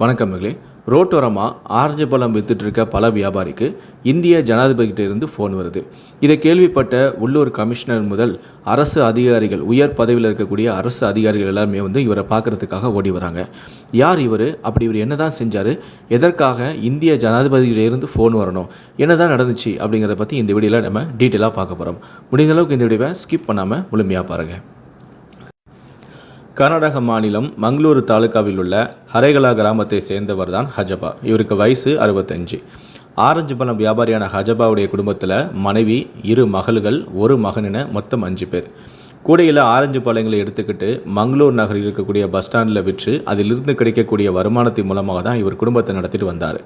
வணக்கம் மகளே. ரோட்டோரமாக ஆரஞ்சு பழம் வித்துட்டுருக்க பல வியாபாரிக்கு இந்திய ஜனாதிபதிகிட்ட இருந்து ஃபோன் வருது. இதை கேள்விப்பட்ட உள்ளூர் கமிஷனர் முதல் அரசு அதிகாரிகள் உயர் பதவியில் இருக்கக்கூடிய அரசு அதிகாரிகள் எல்லாருமே வந்து இவரை பார்க்கறதுக்காக ஓடி வராங்க. யார் இவர்? அப்படி இவர் என்ன தான் செஞ்சார்? எதற்காக இந்திய ஜனாதிபதிகிட்ட இருந்து ஃபோன் வரணும்? என்ன தான் நடந்துச்சு? அப்படிங்கிறத பற்றி இந்த வீடியோவில் நம்ம டீட்டெயிலாக பார்க்க போகிறோம் முடிந்த அளவுக்கு இந்த வீடியோவை ஸ்கிப் பண்ணாமல் முழுமையாக பாருங்கள் கர்நாடக மாநிலம் மங்களூரு தாலுகாவில் உள்ள ஹரேகலா கிராமத்தை சேர்ந்தவர் தான் ஹஜபா. இவருக்கு வயசு அறுபத்தஞ்சு. ஆரஞ்சு பழம் வியாபாரியான ஹஜபாவுடைய குடும்பத்தில் மனைவி இரு மகள்கள் ஒரு மகன் என மொத்தம் அஞ்சு பேர். கூடையில் ஆரஞ்சு பழங்களை எடுத்துக்கிட்டு மங்களூர் நகரில் இருக்கக்கூடிய பஸ் ஸ்டாண்டில் விற்று அதிலிருந்து கிடைக்கக்கூடிய வருமானத்தின் மூலமாக தான் இவர் குடும்பத்தை நடத்திட்டு வந்தார்.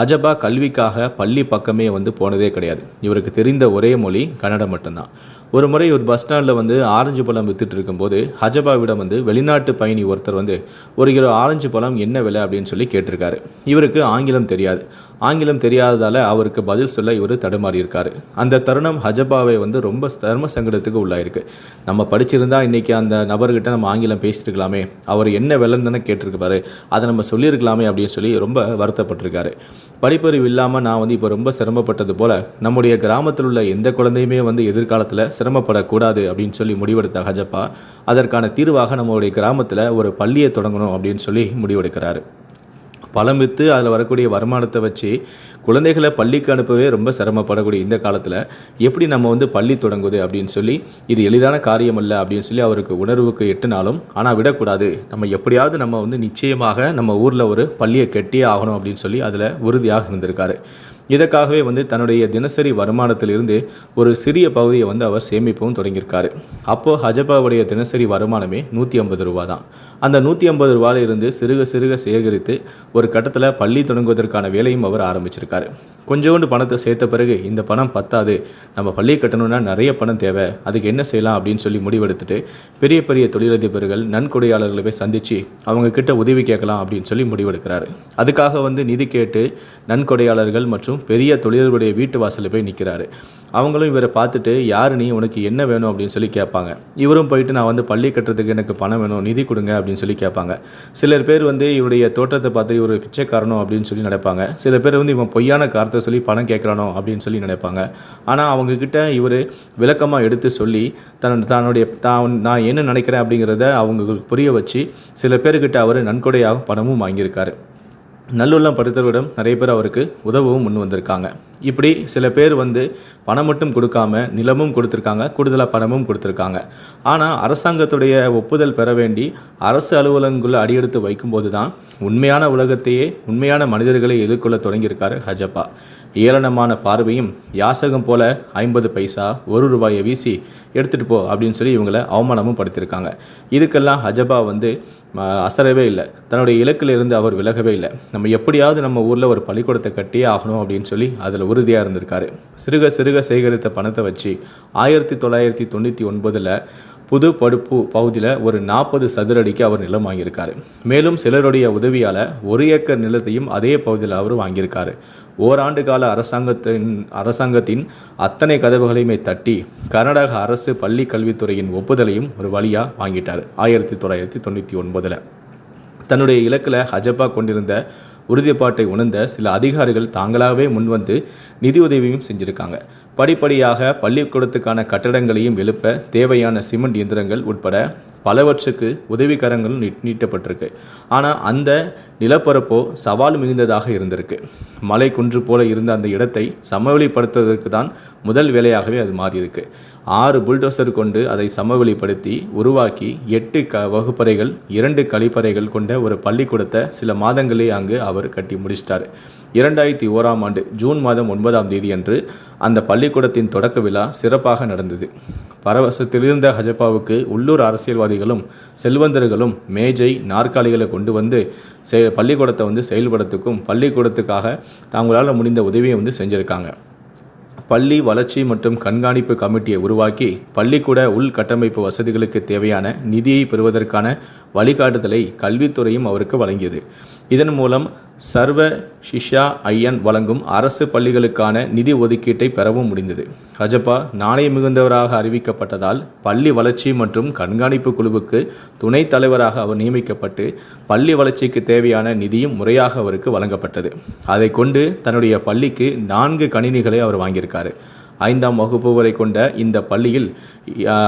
ஹஜபா கல்விக்காக பள்ளி பக்கமே வந்து போனதே கிடையாது. இவருக்கு தெரிந்த ஒரே மொழி கன்னடம் மட்டும்தான். ஒரு முறை ஒரு பஸ் ஸ்டாண்டில் வந்து ஆரஞ்சு பழம் வித்துட்டு இருக்கும்போது ஹஜபாவிடம் வந்து வெளிநாட்டு பயணி ஒருத்தர் வந்து ஒரு கிலோ ஆரஞ்சு பழம் என்ன விலை? அப்படின்னு சொல்லி கேட்டிருக்காரு. இவருக்கு ஆங்கிலம் தெரியாது. ஆங்கிலம் தெரியாததால் அவருக்கு பதில் சொல்ல இவர் தடுமாறியிருக்காரு. அந்த தருணம் ஹஜபாவை வந்து ரொம்ப தர்ம சங்கடத்துக்கு உள்ளாயிருக்கு. நம்ம படிச்சிருந்தா இன்றைக்கி அந்த நபர்கிட்ட நம்ம ஆங்கிலம் பேசியிருக்கலாமே. அவர் என்ன விலைன்னு தானே கேட்டிருக்காரு அதை நம்ம சொல்லியிருக்கலாமே அப்படின்னு சொல்லி ரொம்ப வருத்தப்பட்டிருக்காரு. படிப்பறிவு இல்லாமல் நான் வந்து இப்போ ரொம்ப சிரமப்பட்டது போல் நம்முடைய கிராமத்தில் உள்ள எந்த குழந்தையுமே வந்து எதிர்காலத்தில் சிரமப்படக்கூடாது அப்படின்னு சொல்லி முடிவெடுத்த ஹஜப்பா அதற்கான தீர்வாக நம்மளுடைய கிராமத்தில் ஒரு பள்ளியை தொடங்கணும் அப்படின்னு சொல்லி முடிவெடுக்கிறாரு. பழம் விற்று அதில் வரக்கூடிய வருமானத்தை வச்சு குழந்தைகளை பள்ளிக்கு அனுப்பவே ரொம்ப சிரமப்படக்கூடிய இந்த காலத்தில் எப்படி நம்ம வந்து பள்ளி தொடங்குது அப்படின்னு சொல்லி இது எளிதான காரியம் அல்ல அப்படின்னு சொல்லி அவருக்கு உணர்வுக்கு எட்டுனாலும் ஆனால் விடக்கூடாது. நம்ம எப்படியாவது நம்ம வந்து நிச்சயமாக நம்ம ஊரில் ஒரு பள்ளியை கெட்டியே ஆகணும் அப்படின்னு சொல்லி அதில் உறுதியாக இருந்திருக்காரு. இதற்காகவே வந்து தன்னுடைய தினசரி வருமானத்திலிருந்து ஒரு சிறிய பகுதியை வந்து அவர் சேமிப்பவும் தொடங்கியிருக்காரு. அப்போது ஹஜபாவுடைய தினசரி வருமானமே நூற்றி ஐம்பது ரூபா தான் அந்த நூற்றி ஐம்பது ரூபாயிலிருந்து சிறுக சிறுக சேகரித்து ஒரு கட்டத்தில் பள்ளி தொடங்குவதற்கான வேலையும் அவர் ஆரம்பிச்சிருக்காரு. கொஞ்சோண்டு பணத்தை சேர்த்த பிறகு இந்த பணம் பத்தாது நம்ம பள்ளி கட்டணும்னா நிறைய பணம் தேவை அதுக்கு என்ன செய்யலாம் அப்படின்னு சொல்லி முடிவெடுத்துட்டு பெரிய பெரிய தொழிலதிபர்கள் நன்கொடையாளர்களை போய் சந்தித்து அவங்க கிட்ட உதவி கேட்கலாம் அப்படின்னு சொல்லி முடிவெடுக்கிறாரு. அதுக்காக வந்து நிதி கேட்டு நன்கொடையாளர்கள் மற்றும் பெரிய தொழிலர்களுடைய வீட்டு வாசலில் போய் நிற்கிறாரு அவங்களும் இவரை பார்த்துட்டு யார் நீ? உனக்கு என்ன வேணும்? அப்படின்னு சொல்லி கேட்பாங்க. இவரும் போயிட்டு நான் வந்து பள்ளி கட்டுறதுக்கு எனக்கு பணம் வேணும். நிதி கொடுங்க. அப்படின்னு சொல்லி கேட்பாங்க. சிலர் பேர் வந்து இவருடைய தோற்றத்தை பார்த்து இவர் பிச்சைக்காரனோ? அப்படின்னு சொல்லி நினைப்பாங்க. சில பேர் வந்து இவன் பொய்யான காரத்தை சொல்லி பணம் கேட்குறானோ? அப்படின்னு சொல்லி நினைப்பாங்க. ஆனால் அவங்கக்கிட்ட இவர் விளக்கமாக எடுத்து சொல்லி தன் தன்னுடைய தான் நான் என்ன நினைக்கிறேன்? அப்படிங்கிறத அவங்களுக்கு புரிய வச்சு சில பேர்கிட்ட அவர் நன்கொடையாகவும் பணமும் வாங்கியிருக்காரு. நல்லுள்ளம் படுத்தவரிடம் நிறைய பேர் அவருக்கு உதவவும் முன் வந்திருக்காங்க. இப்படி சில பேர் வந்து பணம் மட்டும் கொடுக்காம நிலமும் கொடுத்துருக்காங்க கூடுதலாக பணமும் கொடுத்துருக்காங்க. ஆனால் அரசாங்கத்துடைய ஒப்புதல் பெற வேண்டி அரசு அலுவலகங்களை அடியெடுத்து வைக்கும்போது தான் உண்மையான உலகத்தையே உண்மையான மனிதர்களை எதிர்கொள்ள தொடங்கியிருக்காரு ஹஜப்பா. ஏளனமான பார்வையும் யாசகம் போல ஐம்பது பைசா ஒரு ரூபாயை வீசி எடுத்துகிட்டு போ அப்படின்னு சொல்லி இவங்களை அவமானமும் படுத்தியிருக்காங்க இதுக்கெல்லாம் ஹஜபா வந்து அசரவே இல்லை. தன்னுடைய இலக்கில் இருந்து அவர் விலகவே இல்லை. நம்ம எப்படியாவது நம்ம ஊரில் ஒரு பள்ளிக்கூடத்தை கட்டியே ஆகணும் அப்படின்னு சொல்லி அதில் உறுதியாக இருந்திருக்காரு. சிறுக சிறுக சேகரித்த பணத்தை வச்சு ஆயிரத்தி தொள்ளாயிரத்தி தொண்ணூற்றி ஒன்பதில் புது படுப்பு பகுதியில் ஒரு நாற்பது சதுர அடிக்கு அவர் நிலம் வாங்கியிருக்காரு. மேலும் சிலருடைய உதவியால் ஒரு ஏக்கர் நிலத்தையும் அதே பகுதியில் அவர் வாங்கியிருக்காரு. ஓராண்டு கால அரசாங்கத்தின் அரசாங்கத்தின் அத்தனை கதவுகளையுமே தட்டி கர்நாடக அரசு பள்ளி கல்வித்துறையின் ஒப்புதலையும் ஒரு வழியாக வாங்கிட்டார். ஆயிரத்தி தொள்ளாயிரத்தி தொண்ணூற்றி ஒன்பதில். தன்னுடைய இலக்கில் ஹஜப்பா கொண்டிருந்த உறுதிப்பாட்டை உணர்ந்த சில அதிகாரிகள் தாங்களாகவே முன்வந்து நிதி உதவியும் செஞ்சுருக்காங்க. படிப்படியாக பள்ளிக்கூடத்துக்கான கட்டடங்களையும் எழுப்ப தேவையான சிமெண்ட் இயந்திரங்கள் உட்பட பலவற்றுக்கு உதவிக்கரங்களும் நீட் நீட்டப்பட்டிருக்கு. ஆனால் அந்த நிலப்பரப்போ சவால் மிகுந்ததாக இருந்திருக்கு. மலை குன்று போல இருந்த அந்த இடத்தை சமவெளிப்படுத்துவதற்கு தான் முதல் வேலையாகவே அது மாறியிருக்கு. ஆறு புல்டோசர் கொண்டு அதை சமவெளிப்படுத்தி உருவாக்கி எட்டு க வகுப்பறைகள் இரண்டு கழிப்பறைகள் கொண்ட ஒரு பள்ளிக்கூடத்தை சில மாதங்களே அங்கு அவர் கட்டி முடிச்சிட்டார். இரண்டாயிரத்தி ஓராம் ஆண்டு ஜூன் மாதம் ஒன்பதாம் தேதி அன்று அந்த பள்ளிக்கூடத்தின் தொடக்க விழா சிறப்பாக நடந்தது. பரவசத்திலிருந்த ஹஜப்பாவுக்கு உள்ளூர் அரசியல்வாதிகளும் செல்வந்தர்களும் மேஜை நாற்காலிகளை கொண்டு வந்து செ பள்ளிக்கூடத்தை வந்து செயல்படுறதுக்கும் பள்ளிக்கூடத்துக்காக தாங்களால் முடிந்த உதவியை வந்து செஞ்சுருக்காங்க. பள்ளி வளர்ச்சி மற்றும் கண்காணிப்பு கமிட்டியை உருவாக்கி பள்ளிக்கூட உள்கட்டமைப்பு வசதிகளுக்கு தேவையான நிதியை பெறுவதற்கான வழிகாட்டுதலை கல்வித்துறையும் அவருக்கு வழங்கியது. இதன் மூலம் சர்வ ஷிஷா ஐயன் வழங்கும் அரசு பள்ளிகளுக்கான நிதி ஒதுக்கீட்டை பெறவும் முடிந்தது. ஹஜப்பா நாணய மிகுந்தவராக அறிவிக்கப்பட்டதால் பள்ளி வளர்ச்சி மற்றும் கண்காணிப்பு குழுவுக்கு துணைத் தலைவராக அவர் நியமிக்கப்பட்டு பள்ளி வளர்ச்சிக்கு தேவையான நிதியும் முறையாக அவருக்கு வழங்கப்பட்டது. அதை கொண்டு தன்னுடைய பள்ளிக்கு நான்கு கணினிகளை அவர் வாங்கியிருக்காரு. ஐந்தாம் வகுப்பு வரை கொண்ட இந்த பள்ளியில்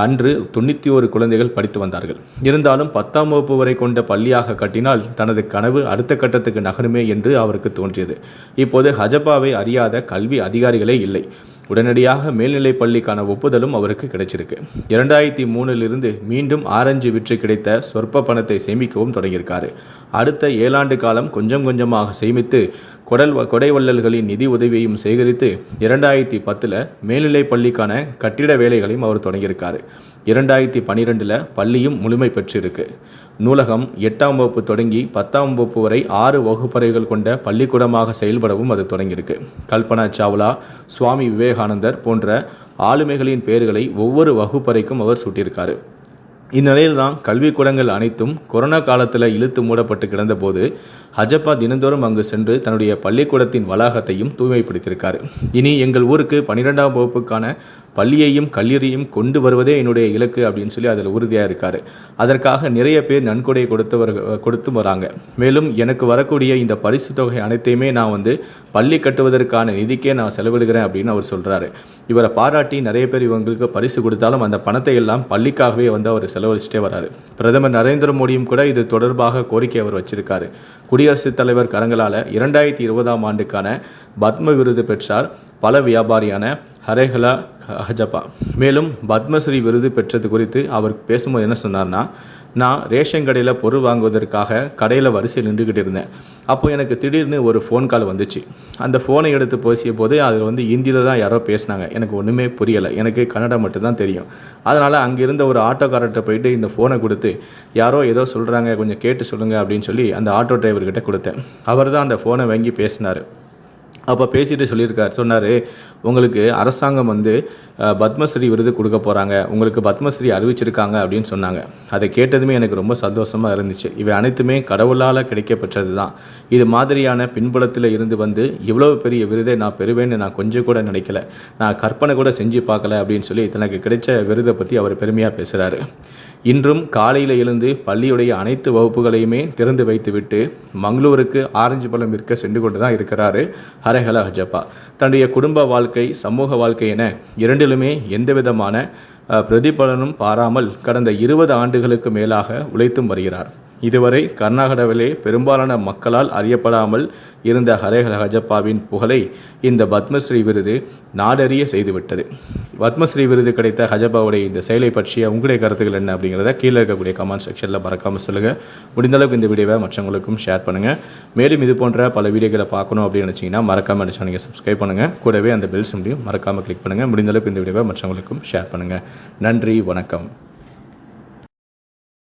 அன்று தொண்ணூற்றி ஒரு குழந்தைகள் படித்து வந்தார்கள். இருந்தாலும் பத்தாம் வகுப்பு வரை கொண்ட பள்ளியாக கட்டினால் தனது கனவு அடுத்த கட்டத்துக்கு நகருமே என்று அவருக்கு தோன்றியது. இப்போது ஹஜப்பாவை அறியாத கல்வி அதிகாரிகளே இல்லை. உடனடியாக மேல்நிலைப் பள்ளிக்கான ஒப்புதலும் அவருக்கு கிடைச்சிருக்கு. இரண்டாயிரத்தி மூணிலிருந்து மீண்டும் ஆரஞ்சு விற்று கிடைத்த சொற்ப பணத்தை சேமிக்கவும் தொடங்கியிருக்காரு. அடுத்த ஏழாண்டு காலம் கொஞ்சம் கொஞ்சமாக சேமித்து கொடல் கொடை வள்ளல்களின் நிதி உதவியையும் சேகரித்து இரண்டாயிரத்தி பத்தில் மேல்நிலைப் பள்ளிக்கான கட்டிட வேலைகளையும் அவர் தொடங்கியிருக்காரு. இரண்டாயிரத்தி பன்னிரெண்டில் பள்ளியும் முழுமை பெற்றிருக்கு. நூலகம் எட்டாம் வகுப்பு தொடங்கி பத்தாம் வகுப்பு வரை ஆறு வகுப்பறைகள் கொண்ட பள்ளிக்கூடமாக செயல்படவும் அது தொடங்கியிருக்கு. கல்பனா சாவ்லா சுவாமி விவேகானந்தர் போன்ற ஆளுமைகளின் பெயர்களை ஒவ்வொரு வகுப்பறைக்கும் அவர் சூட்டியிருக்காரு. இந்நிலையில் தான் கல்விக்கூடங்கள் அனைத்தும் கொரோனா காலத்தில் இழுத்து மூடப்பட்டு கிடந்தபோது ஹஜப்பா தினந்தோறும் அங்கு சென்று தன்னுடைய பள்ளிக்கூடத்தின் வளாகத்தையும் தூய்மைப்படுத்தியிருக்காரு. இனி எங்கள் ஊருக்கு பன்னிரெண்டாம் வகுப்புக்கான பள்ளியையும் கல்லூரியையும் கொண்டு வருவதே என்னுடைய இலக்கு அப்படின்னு சொல்லி அதில் உறுதியாக இருக்கார். அதற்காக நிறைய பேர் நன்கொடை கொடுத்தவர் கொடுத்து வராங்க. மேலும் எனக்கு வரக்கூடிய இந்த பரிசு தொகை அனைத்தையுமே நான் வந்து பள்ளி கட்டுவதற்கான நிதிக்கே நான் செலவிடுகிறேன் அப்படின்னு அவர் சொல்கிறாரு இவரை பாராட்டி நிறைய பேர் இவங்களுக்கு பரிசு கொடுத்தாலும் அந்த பணத்தை எல்லாம் பள்ளிக்காகவே வந்து அவர் செலவழிச்சிட்டே வராரு. பிரதமர் நரேந்திர மோடியும் கூட இது தொடர்பாக கோரிக்கை அவர் வச்சிருக்காரு. குடியரசுத் தலைவர் கரங்களால் இரண்டாயிரத்தி இருபதாம் ஆண்டுக்கான பத்ம விருது பெற்றார் பல வியாபாரியான ஹரேஹலா ஹஜப்பா. மேலும் பத்மஸ்ரீ விருது பெற்றது குறித்து அவர் பேசும்போது என்ன சொன்னார்னா நான் ரேஷன் கடையில் பொருள் வாங்குவதற்காக கடையில் வரிசையில் நின்றுக்கிட்டு இருந்தேன். அப்போ எனக்கு திடீர்னு ஒரு ஃபோன் கால் வந்துச்சு. அந்த ஃபோனை எடுத்து பேசிய போது அதில் வந்து ஹிந்தியில் தான் யாரோ பேசினாங்க. எனக்கு ஒன்றுமே புரியலை. எனக்கு கன்னடம் மட்டும்தான் தெரியும். அதனால் அங்கே இருந்த ஒரு ஆட்டோக்காரர்கிட்ட போயிட்டு இந்த ஃபோனை கொடுத்து யாரோ ஏதோ சொல்கிறாங்க கொஞ்சம் கேட்டு சொல்லுங்கள் அப்படின்னு சொல்லி அந்த ஆட்டோ டிரைவர்கிட்ட கொடுத்தேன். அவர் தான் அந்த ஃபோனை வாங்கி பேசினார். அப்போ பேசிட்டு சொல்லியிருக்கார். சொன்னார் உங்களுக்கு அரசாங்கம் வந்து பத்மஸ்ரீ விருது கொடுக்க போகிறாங்க உங்களுக்கு பத்மஸ்ரீ அறிவிச்சிருக்காங்க அப்படின்னு சொன்னாங்க. அதை கேட்டதுமே எனக்கு ரொம்ப சந்தோஷமாக இருந்துச்சு. இவை அனைத்துமே கடவுளால் கிடைக்கப்பெற்றது தான். இது மாதிரியான பின்புலத்தில் இருந்து வந்து இவ்வளோ பெரிய விருதை நான் பெறுவேன்னு நான் கொஞ்சம் கூட நினைக்கல. நான் கற்பனை கூட செஞ்சு பார்க்கல அப்படின்னு சொல்லி தனக்கு கிடைச்ச விருதை பற்றி அவர் பெருமையாக பேசுகிறாரு இன்றும் காலையில் எழுந்து பள்ளியுடைய அனைத்து வகுப்புகளையுமே திறந்து வைத்துவிட்டு மங்களூருக்கு ஆரஞ்சு பழம் விற்க சென்று கொண்டு தான் இருக்கிறாரு ஹரஹல ஹஜப்பா. தன்னுடைய குடும்ப வாழ்க்கை சமூக வாழ்க்கை என இரண்டிலுமே எந்த விதமான பிரதிபலனும் பாராமல் கடந்த இருபது ஆண்டுகளுக்கு மேலாக உழைத்தும் வருகிறார். இதுவரை கர்நாடகாவிலே பெரும்பாலான மக்களால் அறியப்படாமல் இருந்த ஹரேஹர ஹஜப்பாவின் புகழை இந்த பத்மஸ்ரீ விருது நாடறிய செய்துவிட்டது. பத்மஸ்ரீ விருது கிடைத்த ஹஜப்பாவுடைய இந்த செயலை பற்றிய உங்களுடைய கருத்துக்கள் என்ன அப்படிங்கிறத கீழே இருக்கக்கூடிய கமெண்ட் செக்ஷனில் மறக்காமல் சொல்லுங்கள் முடிந்தளவுக்கு இந்த வீடியோவை மற்றவங்களுக்கும் ஷேர் பண்ணுங்கள் மேலும் இது போன்ற பல வீடியோக்களை பார்க்கணும் அப்படின்னு நினச்சிங்கன்னா மறக்காமல் நினச்சா நீங்கள் சப்ஸ்கிரைப் பண்ணுங்கள் கூடவே அந்த பெல் சிம்லையும் மறக்காமல் கிளிக் பண்ணுங்கள் முடிந்த அளவுக்கு இந்த வீடியோவை மற்றவங்களுக்கும் ஷேர் பண்ணுங்கள் நன்றி வணக்கம்.